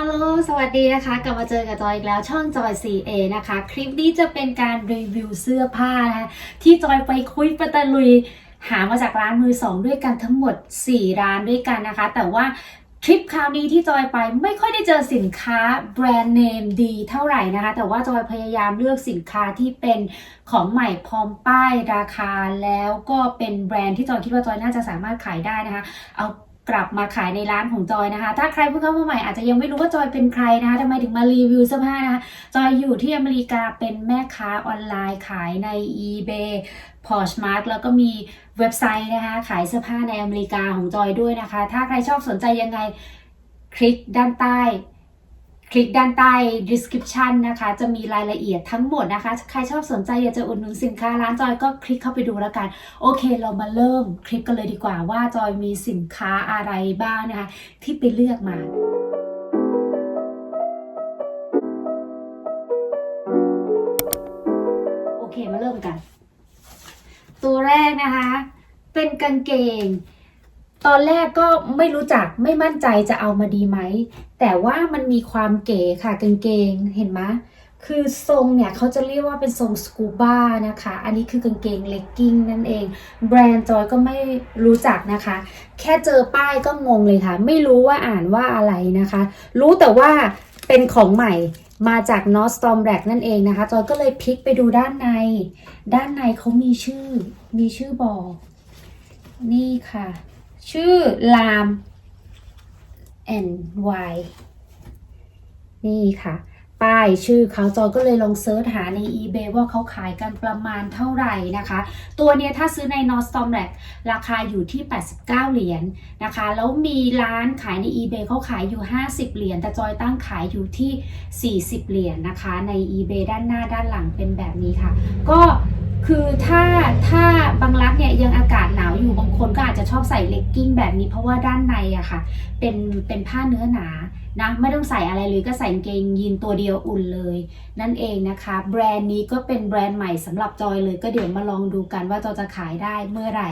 ฮัลโหล สวัสดีนะคะ กลับมาเจอกับจอยอีกแล้วช่องจอย CA นะคะ คลิปนี้จะเป็นการรีวิวเสื้อผ้านะคะที่จอยไปคุยไปตะลุย หามาจากร้านมือสองด้วยกันทั้งหมด 4 ร้านด้วยกันนะคะ แต่ว่าทริปคราวนี้ที่จอยไปไม่ค่อยได้เจอสินค้าแบรนด์เนมดีเท่าไหร่นะคะ แต่ว่าจอยพยายามเลือกสินค้าที่เป็นของใหม่พร้อมป้ายราคาแล้วก็เป็นแบรนด์ที่จอยคิดว่าจอยน่าจะสามารถขายได้นะคะ เอา กลับมาขายในร้านของจอยนะคะ ถ้าใครเพิ่งเข้ามาใหม่อาจจะยังไม่รู้ว่าจอยเป็นใครนะคะทำไมถึงมารีวิวเสื้อผ้านะคะจอยอยู่ที่อเมริกาเป็นแม่ค้าออนไลน์ขายใน eBay Poshmark แล้วก็มีเว็บไซต์นะคะ ขายเสื้อผ้าในอเมริกาของจอยด้วยนะคะ ถ้าใครชอบสนใจยังไงคลิกด้านใต้ คลิกด้านใต้ description นะคะ จะมีรายละเอียดทั้งหมดนะคะ ใครชอบสนใจอยากจะอุดหนุนสินค้าร้านจอยก็คลิกเข้าไปดูแล้วกัน โอเคเรามาเริ่มคลิปกันเลยดีกว่าว่าจอยมีสินค้าอะไรบ้างนะคะ ที่ไปเลือกมาโอเคมาเริ่มกัน ตัวแรกนะคะ เป็นกางเกง ตอนแรกก็ไม่รู้จักไม่มั่นใจจะเอามาดีไหม แต่ว่ามันมีความเก๋ค่ะกางเกงเห็นไหมคือทรงเนี่ยเขาจะเรียกว่าเป็นทรงสกูบ้านะคะ อันนี้คือกางเกงเลกกิ้งนั่นเอง แบรนด์จอยก็ไม่รู้จักนะคะ แค่เจอป้ายก็งงเลยค่ะ ไม่รู้ว่าอ่านว่าอะไรนะคะ รู้แต่ว่าเป็นของใหม่มาจาก n o r t h s t o r m b r a c นั่นเองนะคะ จอยก็เลยพลิกไปดูด้านใน ด้านในเขามีชื่อ มีชื่อบอก นี่ค่ะ ชื่อลาม and y นี่ค่ะ ป้ายชื่อเขาจอยก็เลยลองเซิร์ชหาใน eBay ว่าเขาขายกันประมาณเท่าไหร่นะคะ ตัวเนี้ยถ้าซื้อใน n o r t h s t o r m r a c ราคาอยู่ที่ 89 เหรียญนะคะ แล้วมีร้านขายใน eBay เขาขายอยู่ 50 เหรียญแต่จอยตั้งขายอยู่ที่ 40 เหรียญนะคะ ใน eBay ด้านหน้าด้านหลังเป็นแบบนี้ค่ะ ก็คือถ้าถ้าบางรัฐเนี่ยยังอากาศหนาวอยู่บางคนก็อาจจะชอบใส่เลกกิ้งแบบนี้เพราะว่าด้านในอะค่ะเป็นเป็นผ้าเนื้อหนา นะไม่ต้องใส่อะไรเลยก็ใส่กางเกงยีนตัวเดียวอุ่นเลย นั่นเองนะคะ แบรนด์นี้ก็เป็นแบรนด์ใหม่สำหรับจอยเลย ก็เดี๋ยวมาลองดูกันว่าจอยจะขายได้เมื่อไหร่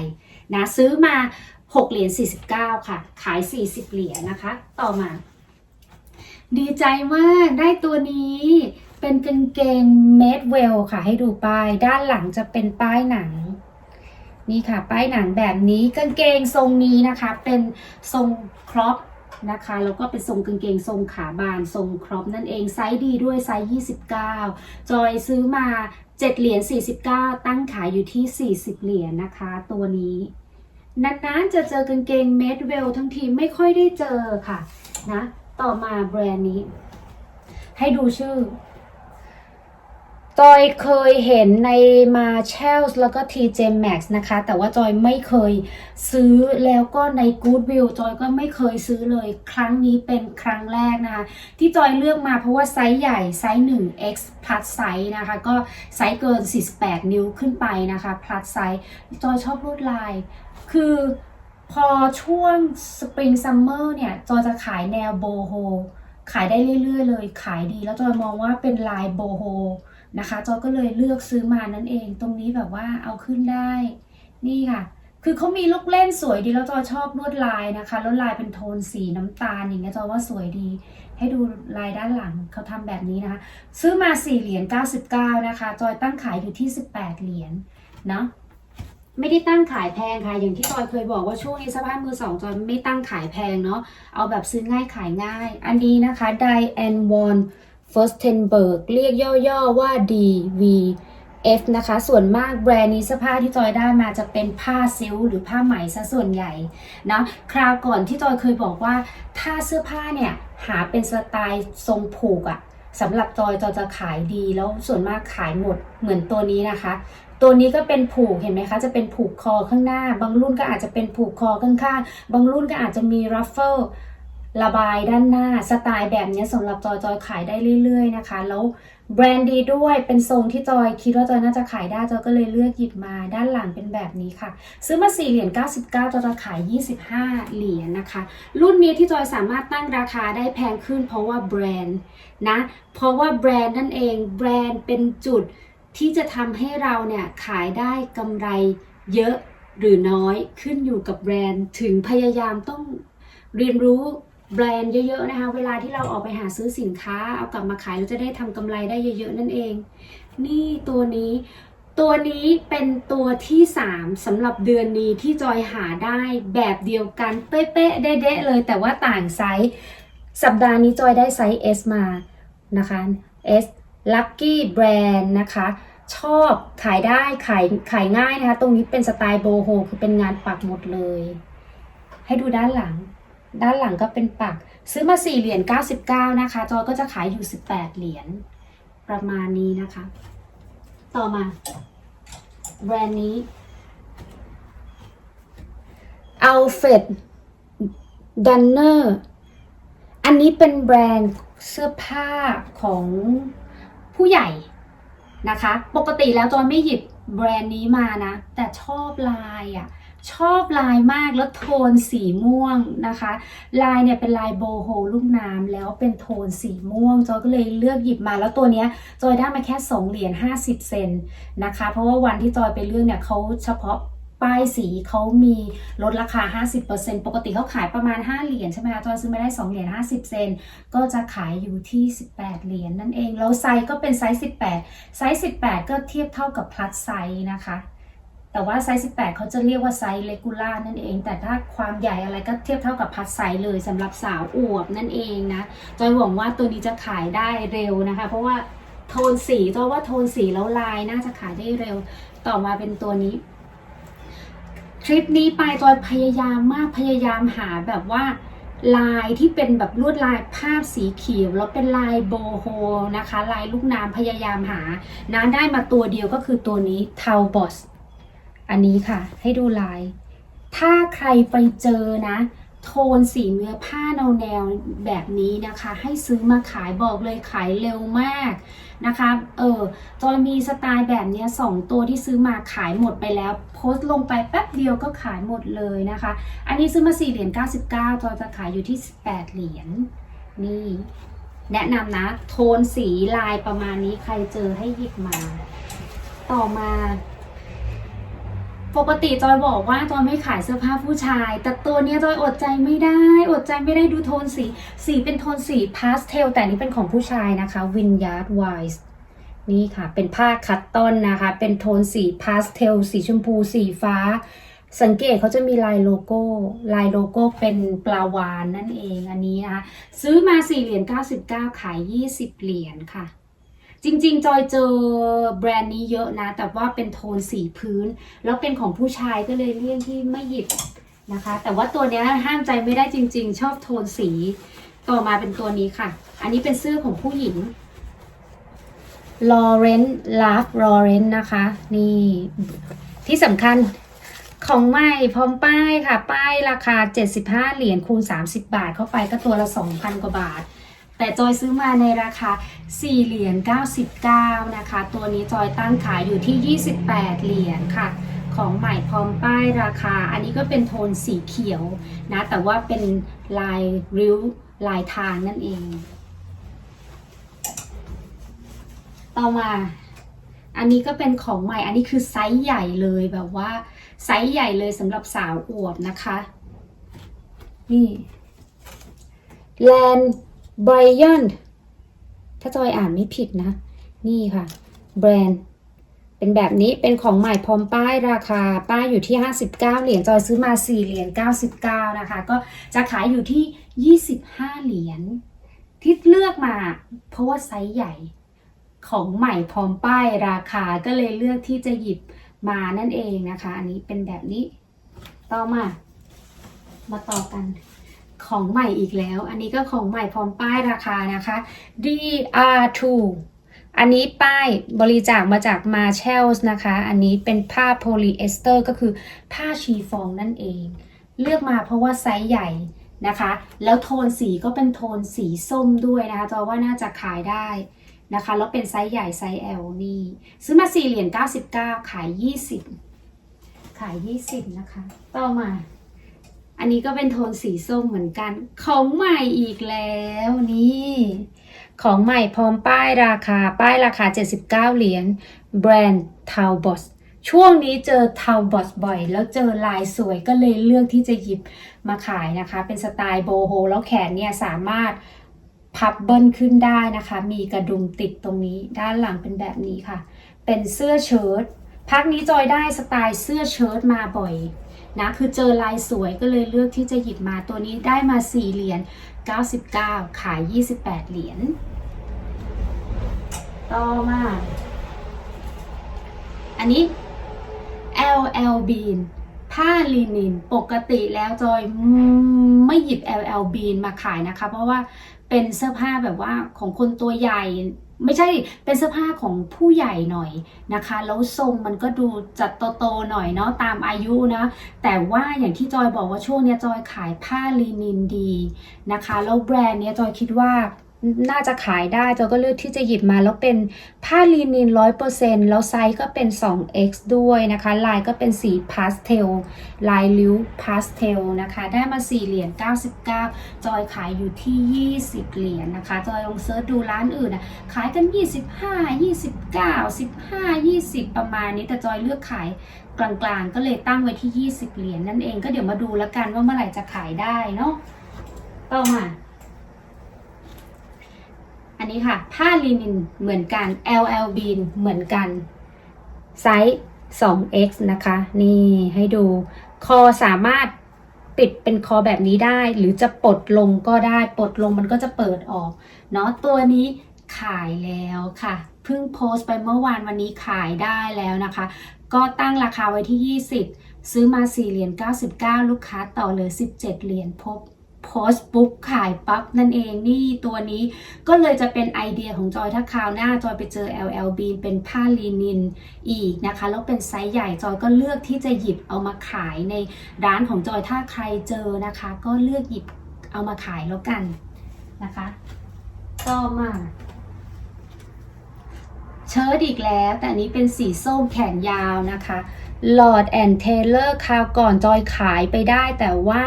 นะซื้อมา 6 เหรียญ 49 ค่ะ ขาย 40 เหรียญนะคะ ต่อมา ดีใจมากได้ตัวนี้เป็นกางเกงเมดเวลค่ะ ให้ดูป้าย ด้านหลังจะเป็นป้ายหนังนี่ค่ะ ป้ายหนังแบบนี้กางเกงทรงนี้นะคะ เป็นทรงครอป นะคะ แล้วก็เป็นทรงกางเกงทรงขาบานทรงครอปนั่นเองไซส์ดีด้วยไซส์29 จอยซื้อมา7เหรียญ49 ตั้งขายอยู่ที่ 40 เหรียญนะคะ ตัวนี้นานๆจะเจอกางเกงเมดเวลทั้งทีไม่ค่อยได้เจอค่ะนะ ต่อมาแบรนด์นี้ ให้ดูชื่อ จอยเคยเห็นในมาเชลส์แล้วก็ TJ Maxx นะคะ แต่ว่าจอยไม่เคยซื้อแล้วก็ใน Goodwill จอยก็ไม่เคยซื้อเลย ครั้งนี้เป็นครั้งแรกนะคะ ที่จอยเลือกมาเพราะว่าไซส์ใหญ่ไซส์ 1x plus size นะคะ ก็ไซส์เกิน 48 นิ้วขึ้นไปนะคะ plus size จอยชอบลวดลาย คือพอช่วง Spring Summer เนี่ย จอยจะขายแนวโบโฮขายได้เรื่อยๆเลย ขายดีแล้วจอยมองว่าเป็นลายโบโฮ นะคะจอยก็เลยเลือกซื้อมานั่นเอง ตรงนี้แบบว่าเอาขึ้นได้ นี่ค่ะ คือเขามีลูกเล่นสวยดีแล้วจอยชอบลวดลายนะคะลวดลายเป็นโทนสีน้ำตาลอย่างเงี้ยจอยว่าสวยดี ให้ดูลายด้านหลังเขาทำแบบนี้นะคะ ซื้อมา4เหรียญ99 นะคะ จอยตั้งขายอยู่ที่ 18 เหรียญเนาะไม่ได้ตั้งขายแพงค่ะ อย่างที่จอยเคยบอกว่าช่วงนี้สภาพมือสองจอยไม่ตั้งขายแพงเนาะเอาแบบซื้อง่ายขายง่าย อันนี้นะคะ d i a n w o n f i r s t e n b e r g เรียกย่อๆว่า DVF นะคะ ส่วนมากแบรนด์นี้เสื้อผ้าที่จอยได้มาจะเป็นผ้าซิลหรือผ้าไหมซะส่วนใหญ่นะคราวก่อนที่จอยเคยบอกว่า ถ้าเสื้อผ้าเนี่ย หาเป็นสไตล์ทรงผูกอะสำหรับจอยจอยจะขายดีแล้วส่วนมากขายหมดเหมือนตัวนี้นะคะ ตัวนี้ก็เป็นผูกเห็นไหมคะ จะเป็นผูกคอข้างหน้า บางรุ่นก็อาจจะเป็นผูกคอข้างๆบางรุ่นก็อาจจะมีรัฟเฟิล ระบายด้านหน้าสไตล์แบบนี้สำหรับจอยจอยขายได้เรื่อย ๆ นะคะ แล้วแบรนด์ดีด้วยเป็นทรงที่จอยคิดว่าจอยน่าจะขายได้จอยก็เลยเลือกหยิบมาด้านหลังเป็นแบบนี้ค่ะ ซื้อมา4เหรียญ99จอยจะขาย 25 เหรียญนะคะ รุ่นนี้ที่จอยสามารถตั้งราคาได้แพงขึ้น เพราะว่าแบรนด์นะเพราะว่าแบรนด์นั่นเองแบรนด์เป็นจุดที่จะทำให้เราเนี่ยขายได้กำไรเยอะหรือน้อยขึ้นอยู่กับแบรนด์ถึงพยายามต้องเรียนรู้ แบรนด์เยอะๆนะคะ เวลาที่เราออกไปหาซื้อสินค้า เอากลับมาขายเราจะได้ทำกำไรได้เยอะๆนั่นเอง นี่ตัวนี้ ตัวนี้เป็นตัวที่ 3สำหรับเดือนนี้ที่จอยหาได้แบบเดียวกัน เป๊ะๆเด๊ะๆเลยแต่ว่าต่างไซส์สัปดาห์นี้จอยได้ไซส์ S มานะคะ S Lucky Brand นะคะ ชอบขายได้ขายขายง่ายนะคะ ตรงนี้เป็นสไตล์โบโฮคือเป็นงานปักหมดเลย ให้ดูด้านหลัง ด้านหลังก็เป็นปัก ซื้อมา 4 เหรียญ 99 นะคะ จอยก็จะขายอยู่ 18 เหรียญ ประมาณนี้นะคะ ต่อมา แบรนด์นี้ Alfred Dunner อันนี้เป็นแบรนด์เสื้อผ้าของผู้ใหญ่นะคะ ปกติแล้วจอยไม่หยิบแบรนด์นี้มานะ แต่ชอบลายอะ่ะ ชอบลายมากแล้วโทนสีม่วงนะคะ ลายเนี่ยเป็นลายโบโฮลูกน้ำแล้วเป็นโทนสีม่วง จอยก็เลยเลือกหยิบมาแล้วตัวเนี้ยจอยได้มาแค่ 2 เหรียญ50 เซนนะคะ เพราะว่าวันที่จอยไปเลือกเนี่ยเขาเฉพาะป้ายสีเขามีลดราคา 50%ปกติเขาขายประมาณ 5 เหรียญใช่ไหมคะจอยซื้อมาได้ 2 เหรียญ50 เซนก็จะขายอยู่ที่ 18 เหรียญนั่นเอง แล้วไซส์ก็เป็นไซส์ 18 ไซส์ 18 ก็เทียบเท่ากับ plus ไซส์นะคะ แต่ว่าไซส์ 18 เขาจะเรียกว่าไซส์เลกูล่านั่นเอง แต่ถ้าความใหญ่อะไรก็เทียบเท่ากับพัดไซส์เลยสำหรับสาวอวบนั่นเองนะจอยหวังว่าตัวนี้จะขายได้เร็วนะคะ เพราะว่าโทนสีจอยว่าโทนสีแล้วลายน่าจะขายได้เร็ว ต่อมาเป็นตัวนี้ทริปนี้ไปจอยพยายามมากพยายามหาแบบว่าลายที่เป็นแบบลวดลายภาพสีเขียวแล้วเป็นลายโบโฮนะคะ ลายลูกน้ำพยายามหานะได้มาตัวเดียวก็คือตัวนี้เทาบอส อันนี้ค่ะ ให้ดูลาย ถ้าใครไปเจอนะ โทนสีเนื้อผ้าแนวแนวแบบนี้นะคะ ให้ซื้อมาขายบอกเลยขายเร็วมากนะคะ เออจอยมีสไตล์แบบนี้สองตัวที่ซื้อมาขายหมดไปแล้ว โพสต์ลงไปแป๊บเดียวก็ขายหมดเลยนะคะ อันนี้ซื้อมา4เหรียญ99จอยจะขายอยู่ที่ 18 เหรียญนี่ แนะนำนะ โทนสีลายประมาณนี้ใครเจอให้หยิบมา ต่อมา ปกติจอยบอกว่าจอยไม่ขายเสื้อผ้าผู้ชาย แต่ตัวนี้จอยอดใจไม่ได้ อดใจไม่ได้ดูโทนสี สีเป็นโทนสีพาสเทลแต่นี้เป็นของผู้ชายนะคะ Vineyard Wise นี่ค่ะ เป็นผ้าคัตตอนนะคะ เป็นโทนสีพาสเทลสีชมพู สีฟ้า สังเกตเขาจะมีลายโลโก้ ลายโลโก้เป็นปลาวานนั่นเองอันนี้นะคะ ซื้อมา4เหรียญ99 ขาย 20 เหรียญค่ะ จริงๆ จอยเจอแบรนด์นี้เยอะนะ แต่ว่าเป็นโทนสีพื้น แล้วเป็นของผู้ชายก็เลยเลี่ยงที่ไม่หยิบนะคะ แต่ว่าตัวนี้ห้ามใจไม่ได้จริง ๆ ชอบโทนสี ต่อมาเป็นตัวนี้ค่ะ อันนี้เป็นเสื้อของผู้หญิง Lauren Love Lauren นะคะ นี่ที่สำคัญของใหม่พร้อมป้ายค่ะ ป้ายราคา 75 เหรียญคูณ 30 บาทเข้าไปก็ตัวละ 2,000 กว่าบาท แต่จอยซื้อมาในราคา 4 เหรียญ 99 นะคะ ตัวนี้จอยตั้งขายอยู่ที่ 28 เหรียญค่ะ ของใหม่พร้อมป้ายราคา อันนี้ก็เป็นโทนสีเขียวนะ แต่ว่าเป็นลายริ้วลายทางนั่นเอง ต่อมา อันนี้ก็เป็นของใหม่ อันนี้คือไซส์ใหญ่เลยแบบว่าไซส์ใหญ่เลยสำหรับสาวอวบนะคะ นี่ Land b r y a n ถ้าจอยอ่านไม่ผิดนะ นี่ค่ะ แบรนด์ เป็นแบบนี้เป็นของใหม่พร้อมป้ายราคา ป้ายอยู่ที่ 59 เหรียญจอยซื้อมา 4 เหรียญ99 นะคะ ก็จะขายอยู่ที่ 25 เหรียญที่เลือกมาเพราะว่าไซส์ใหญ่ของใหม่พร้อมป้ายราคาก็เลยเลือกที่จะหยิบมานั่นเองนะคะ อันนี้เป็นแบบนี้ ต่อมา มาต่อกัน ของใหม่อีกแล้ว อันนี้ก็ของใหม่พร้อมป้ายราคานะคะ DR2 อันนี้ป้ายบริจาคมาจาก Marshalls นะคะ อันนี้เป็นผ้าโพลีเอสเตอร์ก็คือผ้าชีฟองนั่นเอง เลือกมาเพราะว่าไซส์ใหญ่นะคะ แล้วโทนสีก็เป็นโทนสีส้มด้วยนะคะจอว่าน่าจะขายได้นะคะ แล้วเป็นไซส์ใหญ่ไซส์ L นี่ ซื้อมา4เหรียญ99ขาย20ขาย20นะคะ ต่อมา อันนี้ก็เป็นโทนสีส้มเหมือนกัน ของใหม่อีกแล้วนี่ ของใหม่พร้อมป้ายราคา ป้ายราคา 79 เหรียญ แบรนด์ t a l b o s ช่วงนี้เจอ t a l b o s บ่อย แล้วเจอลายสวยก็เลยเลือกที่จะหยิบมาขายนะคะ เป็นสไตล์โบโฮ แล้วแขนเนี่ยสามารถพับเบิ้ลขึ้นได้นะคะ มีกระดุมติดตรงนี้ ด้านหลังเป็นแบบนี้ค่ะ เป็นเสื้อเชิ้ตพักนี้จอยได้สไตล์เสื้อเชิ้ตมาบ่อย นะคือเจอลายสวยก็เลยเลือกที่จะหยิบมาตัวนี้ได้มา 4 เหรียญ99 ขาย 28 เหรียญต่อมา อันนี้ LL Bean ผ้าลินินปกติแล้วจอยไม่หยิบ LL Bean มาขายนะคะ เพราะว่าเป็นเสื้อผ้าแบบว่าของคนตัวใหญ่ ไม่ใช่เป็นเสื้อผ้าของผู้ใหญ่หน่อยนะคะ แล้วทรงมันก็ดูจัดโตๆหน่อยเนาะตามอายุนะ แต่ว่าอย่างที่จอยบอกว่าช่วงเนี้ยจอยขายผ้าลินินดีนะคะ แล้วแบรนด์เนี้ยจอยคิดว่า น่าจะขายได้จอยก็เลือกที่จะหยิบมาแล้วเป็นผ้าลินินร้อยเปอร์เซ็นต์แล้วไซส์ก็เป็น 2x ด้วยนะคะ ลายก็เป็นสีพาสเทล ลายลิ้วพาสเทลนะคะ ได้มา 4 เหรียญ 99 จอยขายอยู่ที่ 20 เหรียญนะคะ จอยลองเซิร์ชดูร้านอื่นนะขายกัน 25 29 15 20 ประมาณนี้ แต่จอยเลือกขายกลางๆ ก็เลยตั้งไว้ที่ 20 เหรียญนั่นเอง ก็เดี๋ยวมาดูแล้วกันว่าเมื่อไหร่จะขายได้เนาะ ต่อมา อันนี้ค่ะ ผ้าลินินเหมือนกัน LL Bean เหมือนกัน ไซส์ 2x นะคะ นี่ให้ดู คอสามารถปิดเป็นคอแบบนี้ได้ หรือจะปลดลงก็ได้ ปลดลงมันก็จะเปิดออกเนาะตัวนี้ขายแล้วค่ะ เพิ่งโพสต์ไปเมื่อวานวันนี้ขายได้แล้วนะคะ ก็ตั้งราคาไว้ที่ 20 ซื้อมา 4 เหรียญ 99 ลูกค้าต่อเลย 17 เหรียญพบ โพสปุ๊บขายปั๊บนั่นเองนี่ตัวนี้ก็เลยจะเป็นไอเดียของจอยถ้าคราวหน้าจอยไปเจอ LL Bean เป็นผ้าลีนินอีกนะคะ แล้วเป็นไซส์ใหญ่จอยก็เลือกที่จะหยิบเอามาขายในร้านของจอยถ้าใครเจอนะคะ ก็เลือกหยิบเอามาขายแล้วกันนะคะ ต่อมาเชิ้ตอีกแล้ว แต่อันนี้เป็นสีส้มแขนยาวนะคะ Lord and Taylor คราวก่อนจอยขายไปได้แต่ว่า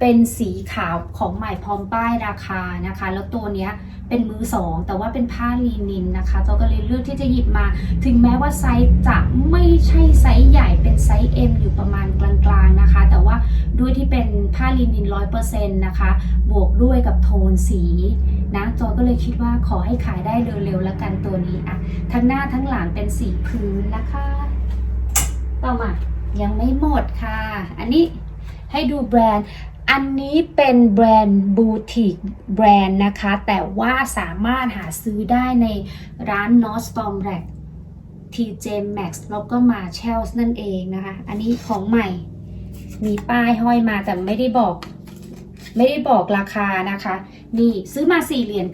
เป็นสีขาวของใหม่พร้อมป้ายราคานะคะ แล้วตัวเนี้ยเป็นมือสองแต่ว่าเป็นผ้าลีนินนะคะจอยก็เลยเลือกที่จะหยิบมา ถึงแม้ว่าไซส์จะไม่ใช่ไซส์ใหญ่เป็นไซส์ M อยู่ประมาณกลางๆนะคะ แต่ว่าด้วยที่เป็นผ้าลีนินร้อยเปอร์เซ็นต์นะคะ บวกด้วยกับโทนสีนะจอยก็เลยคิดว่าขอให้ขายได้เร็วๆแล้วกันตัวนี้อะทั้งหน้าทั้งหลังเป็นสีพื้นนะคะ ต่อมายังไม่หมดค่ะ อันนี้ให้ดูแบรนด์ อันนี้เป็นแบรนด์บูติกแบรนด์นะคะ แต่ว่าสามารถหาซื้อได้ในร้าน n o r t h s t o r m r a c TJ Max แล้วก็มา c h e l s นั่นเองนะคะ อันนี้ของใหม่มีป้ายห้อยมาแต่ไม่ได้บอก ไม่ได้บอกราคานะคะ นี่ซื้อมา 4 เหรียญ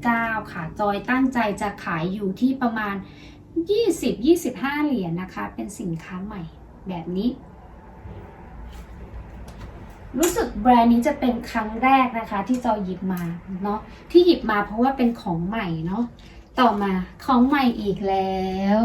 99 ค่ะ จอยตั้งใจจะขายอยู่ที่ประมาณ 20-25 เหรียญนะคะ เป็นสินค้าใหม่แบบนี้ รู้สึกแบรนด์นี้จะเป็นครั้งแรกนะคะ ที่จอยหยิบมาเนาะที่หยิบมาเพราะว่าเป็นของใหม่เนาะต่อมาของใหม่อีกแล้ว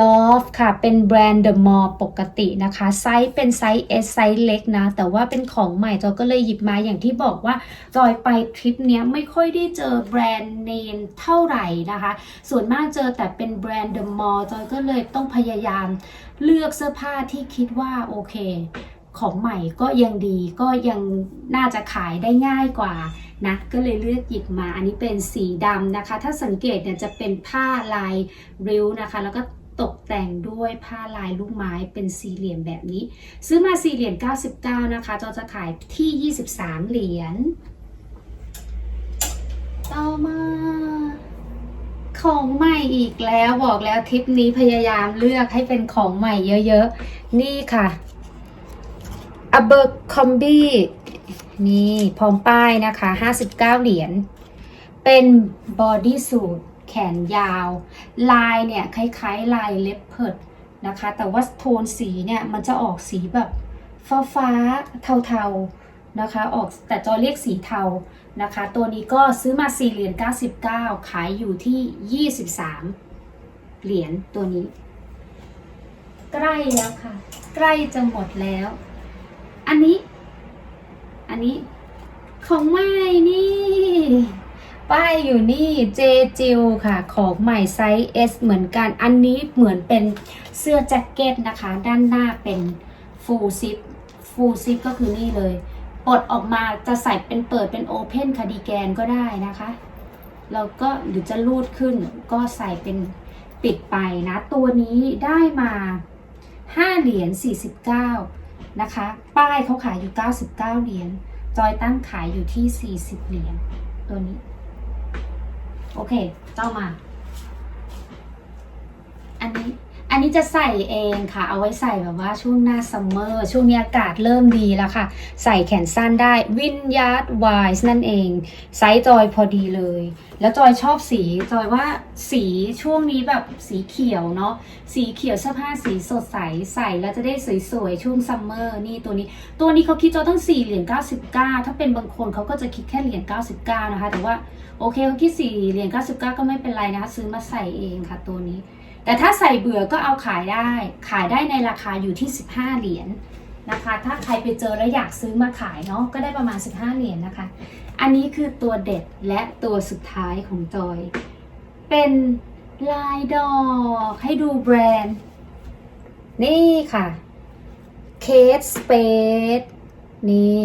Love ค่ะ เป็นแบรนด์ The Mall ปกตินะคะ ไซส์เป็นไซส์ S ไซส์เล็กนะ แต่ว่าเป็นของใหม่จอยก็เลยหยิบมาอย่างที่บอกว่า จอยไปทริปเนี้ยไม่ค่อยได้เจอแบรนด์เนมเท่าไหร่นะคะ ส่วนมากเจอแต่เป็นแบรนด์ The Mall จอยก็เลยต้องพยายามเลือกเสื้อผ้าที่คิดว่าโอเค ของใหม่ก็ยังดีก็ยังน่าจะขายได้ง่ายกว่านะก็เลยเลือกหยิบมาอันนี้เป็นสีดำนะคะ ถ้าสังเกตเนี่ยจะเป็นผ้าลายริ้วนะคะ แล้วก็ตกแต่งด้วยผ้าลายลูกไม้เป็นสี่เหลี่ยมแบบนี้ ซื้อมาสี่เหรียญ99 นะคะจอจะขายที่ 23 เหรียญต่อมาของใหม่อีกแล้วบอกแล้วทริปนี้พยายามเลือกให้เป็นของใหม่เยอะๆ นี่ค่ะ a b e r c o m b y นี่พร้อมป้ายนะคะ 59 เหรียญ เป็นบอดี้สูทแขนยาว ลายเนี่ย คล้ายๆ ลายเล็บเพิดนะคะ แต่ว่าโทนสีเนี่ย มันจะออกสีแบบฟ้าฟ้าๆเทาๆนะคะ ออกแต่จอเรียกสีเทานะคะ ตัวนี้ก็ซื้อมา 4 เหรียญ 99 ขายอยู่ที่ 23 เหรียญตัวนี้ ใกล้แล้วค่ะ ใกล้จะหมดแล้ว อันนี้ อันนี้ ของใหม่นี่ ป้ายอยู่นี่เจจิลค่ะ ของใหม่ไซส์ S เหมือนกัน อันนี้เหมือนเป็นเสื้อแจ็คเก็ตนะคะ ด้านหน้าเป็นฟูลซิปฟูลซิปก็คือนี่เลยปลดออกมาจะใส่เป็นเปิดเป็นโอเพนคาดิแกนก็ได้นะคะ แล้วก็หรือจะรูดขึ้นก็ใส่เป็นปิดไปนะ ตัวนี้ได้มา 5 เหรียญ49 นะคะ ป้ายเขาขายอยู่ 99 เหรียญ จอยตั้งขายอยู่ที่ 40 เหรียญ ตัวนี้ โอเค เจ้ามา อันนี้ อันนี้จะใส่เองค่ะ เอาไว้ใส่แบบว่าช่วงหน้าซัมเมอร์ ช่วงนี้อากาศเริ่มดีแล้วค่ะ ใส่แขนสั้นได้วินยาร์ดไวส์นั่นเอง ไซส์จอยพอดีเลย แล้วจอยชอบสี จอยว่าสีช่วงนี้แบบสีเขียวเนาะ สีเขียวเสื้อผ้าสีสดใส ใส่แล้วจะได้สวยๆ ช่วงซัมเมอร์ นี่ตัวนี้ ตัวนี้เขาคิดจอยต้อง4เหรียญ99ถ้าเป็นบางคนเขาก็จะคิดแค่เหรียญ99นะคะ แต่ว่าโอเคเขาคิด4เหรียญ99ก็ไม่เป็นไรนะคะ ซื้อมาใส่เองค่ะตัวนี้ แต่ถ้าใส่เบื่อก็เอาขายได้ ขายได้ในราคาอยู่ที่ 15 เหรียญนะคะ ถ้าใครไปเจอแล้วอยากซื้อมาขายเนาะก็ได้ประมาณ 15 เหรียญนะคะ อันนี้คือตัวเด็ดและตัวสุดท้ายของจอย เป็นลายดอกให้ดูแบรนด์ นี่ค่ะ Kate Spade นี่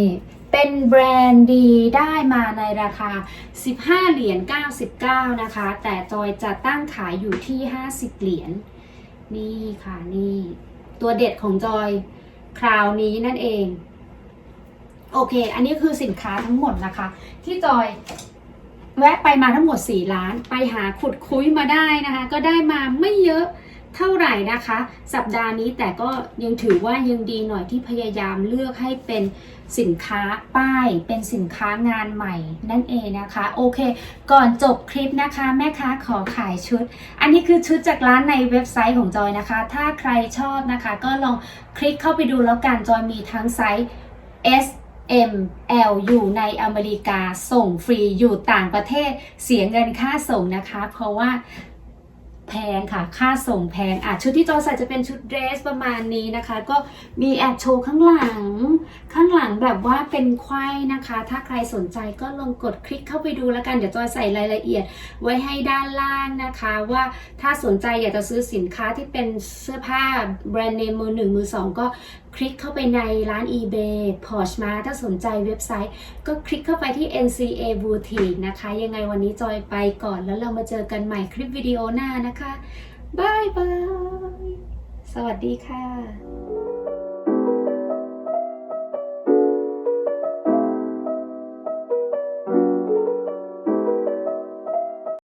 เป็นแบรนด์ดีได้มาในราคา 15 เหรียญ 99 นะคะ แต่จอยจะตั้งขายอยู่ที่ 50 เหรียญ นี่ค่ะนี่ ตัวเด็ดของจอยคราวนี้นั่นเอง โอเค อันนี้คือสินค้าทั้งหมดนะคะ ที่จอยแวะไปมาทั้งหมด4ล้าน ไปหาขุดคุ้ยมาได้นะคะ ก็ได้มาไม่เยอะ เท่าไหร่นะคะ สัปดาห์นี้แต่ก็ยังถือว่ายังดีหน่อยที่พยายามเลือกให้เป็นสินค้าป้ายเป็นสินค้างานใหม่นั่นเองนะคะ โอเค ก่อนจบคลิปนะคะ แม่ค้าขอขายชุด อันนี้คือชุดจากร้านในเว็บไซต์ของจอยนะคะ ถ้าใครชอบนะคะ ก็ลองคลิกเข้าไปดูแล้วกันจอยมีทั้งไซส์ S M L อยู่ในอเมริกาส่งฟรีอยู่ต่างประเทศเสียเงินค่าส่งนะคะ เพราะว่า แพงค่ะ ค่าส่งแพงอะชุดที่จอใส่จะเป็นชุดเดรสประมาณนี้นะคะ ก็มีแอบโชว์ข้างหลัง ข้างหลังแบบว่าเป็นไขว้นะคะ ถ้าใครสนใจก็ลองกดคลิกเข้าไปดูแล้วกัน เดี๋ยวจอยใส่รายละเอียดไว้ให้ด้านล่างนะคะ ว่าถ้าสนใจอยากจะซื้อสินค้าที่เป็นเสื้อผ้าแบรนด์เนมมือหนึ่งมือสองก็ คลิกเข้าไปในร้าน eBay Porsche มาถ้าสนใจเว็บไซต์ ก็คลิกเข้าไปที่ NCA Boutique นะคะ ยังไงวันนี้จอยไปก่อนแล้วเรามาเจอกันใหม่คลิปวิดีโอหน้านะคะบายบาย สวัสดีค่ะ